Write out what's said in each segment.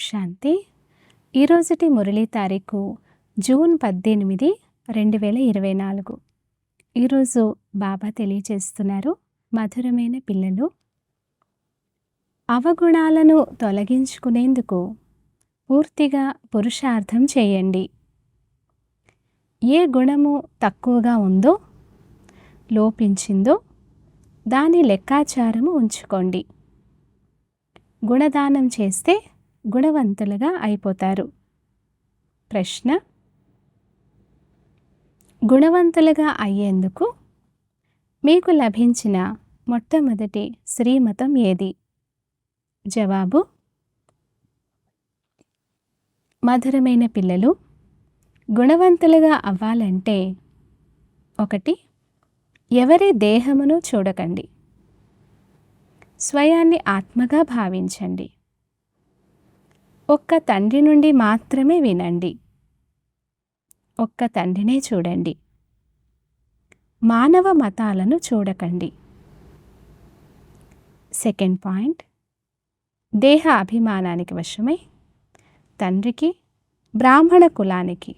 శాంతి. ఈరోజుటి మురళీ తారీఖు జూన్ పద్దెనిమిది రెండు వేల ఇరవై నాలుగు. ఈరోజు బాబా తెలియచేస్తున్నారు మధురమైన పిల్లలు. అవగుణాలను తొలగించుకునేందుకు పూర్తిగా పురుషార్థం చేయండి. ఏ గుణము తక్కువగా ఉందో లోపించిందో దాని లెక్కాచారము ఉంచుకోండి. గుణదానం చేస్తే గుణవంతులుగా అయిపోతారు. ప్రశ్న. గుణవంతులుగా అయ్యేందుకు మీకు లభించిన మొట్టమొదటి శ్రీమతం ఏది? జవాబు. మధురమైన పిల్లలు గుణవంతులుగా అవ్వాలంటే ఒకటి ఎవరి దేహమును చూడకండి. స్వయాన్ని ఆత్మగా భావించండి. ఒక్క తండ్రి నుండి మాత్రమే వినండి. ఒక్క తండ్రినే చూడండి. మానవ మతాలను చూడకండి. సెకండ్ పాయింట్ దేహ అభిమానానికి వశమై తండ్రికి బ్రాహ్మణ కులానికి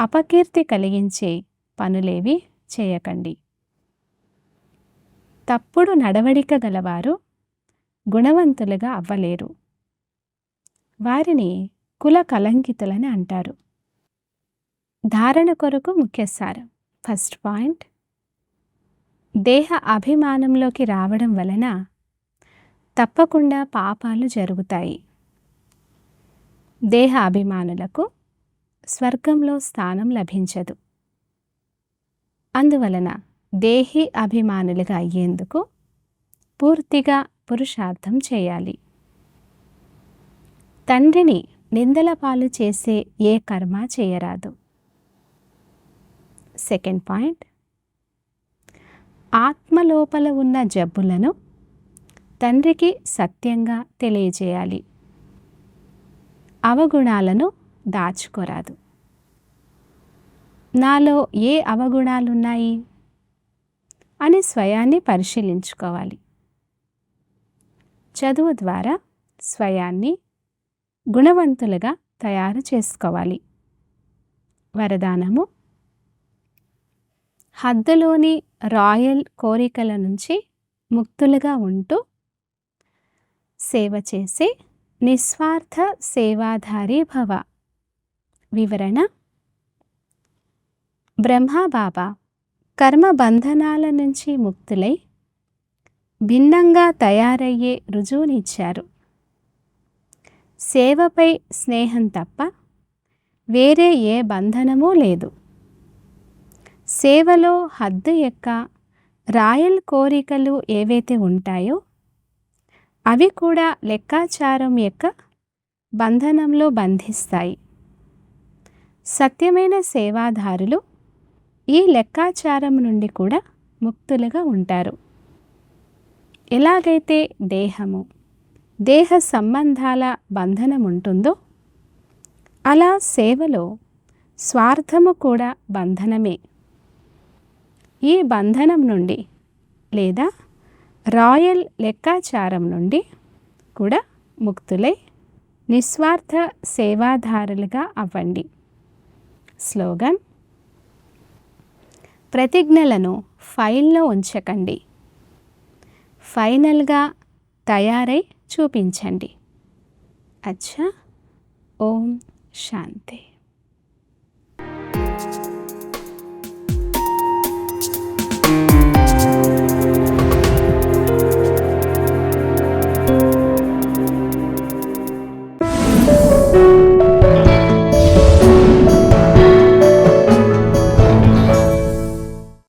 అపకీర్తి కలిగించే పనులేవి చేయకండి. తప్పుడు నడవడిక గలవారు గుణవంతులుగా అవ్వలేరు. వారిని కుల కలంకితులని అంటారు. ధారణ కొరకు ముఖ్య సారం. First point. దేహ అభిమానంలోకి రావడం వలన తప్పకుండా పాపాలు జరుగుతాయి. దేహ అభిమానులకు స్వర్గంలో స్థానం లభించదు. అందువలన దేహి అభిమానులుగా అయ్యేందుకు పూర్తిగా పురుషార్థం చేయాలి. తండ్రిని నిందల పాలు చేసే ఏ కర్మ చేయరాదు. Second point. ఆత్మలోపల ఉన్న జబ్బులను తండ్రికి సత్యంగా తెలియజేయాలి. అవగుణాలను దాచుకోరాదు. నాలో ఏ అవగుణాలున్నాయి? అని స్వయాన్ని పరిశీలించుకోవాలి. చదువు ద్వారా స్వయాన్ని గుణవంతులుగా తయారు చేసుకోవాలి. వరదానము. హద్దులోని రాయల్ కోరికల నుంచి ముక్తులుగా ఉంటూ సేవ చేసి నిస్వార్థ సేవాధారి భవ. వివరణ. బ్రహ్మబాబా కర్మ బంధనాల నుంచి ముక్తులై భిన్నంగా తయారయ్యే రుజువునిచ్చారు. సేవపై స్నేహం తప్ప వేరే ఏ బంధనమూ లేదు. సేవలో హద్దు యొక్క రాయల్ కోరికలు ఏవైతే ఉంటాయో అవి కూడా లెక్కాచారం యొక్క బంధనంలో బంధిస్తాయి. సత్యమైన సేవాదారులు ఈ లెక్కాచారం నుండి కూడా ముక్తులుగా ఉంటారు. ఎలాగైతే దేహము దేహ సంబంధాల బంధనం ఉంటుందో అలా సేవలో స్వార్థము కూడా బంధనమే. ఈ బంధనం నుండి లేదా రాయల్ లెక్కాచారం నుండి కూడా ముక్తులై నిస్వార్థ సేవాదారులుగా అవ్వండి. స్లోగన్ ప్రతిజ్ఞలను ఫైల్లో ఉంచకండి. ఫైనల్గా తయారై చూపించండి. అచ్చా. ఓం శాంతి.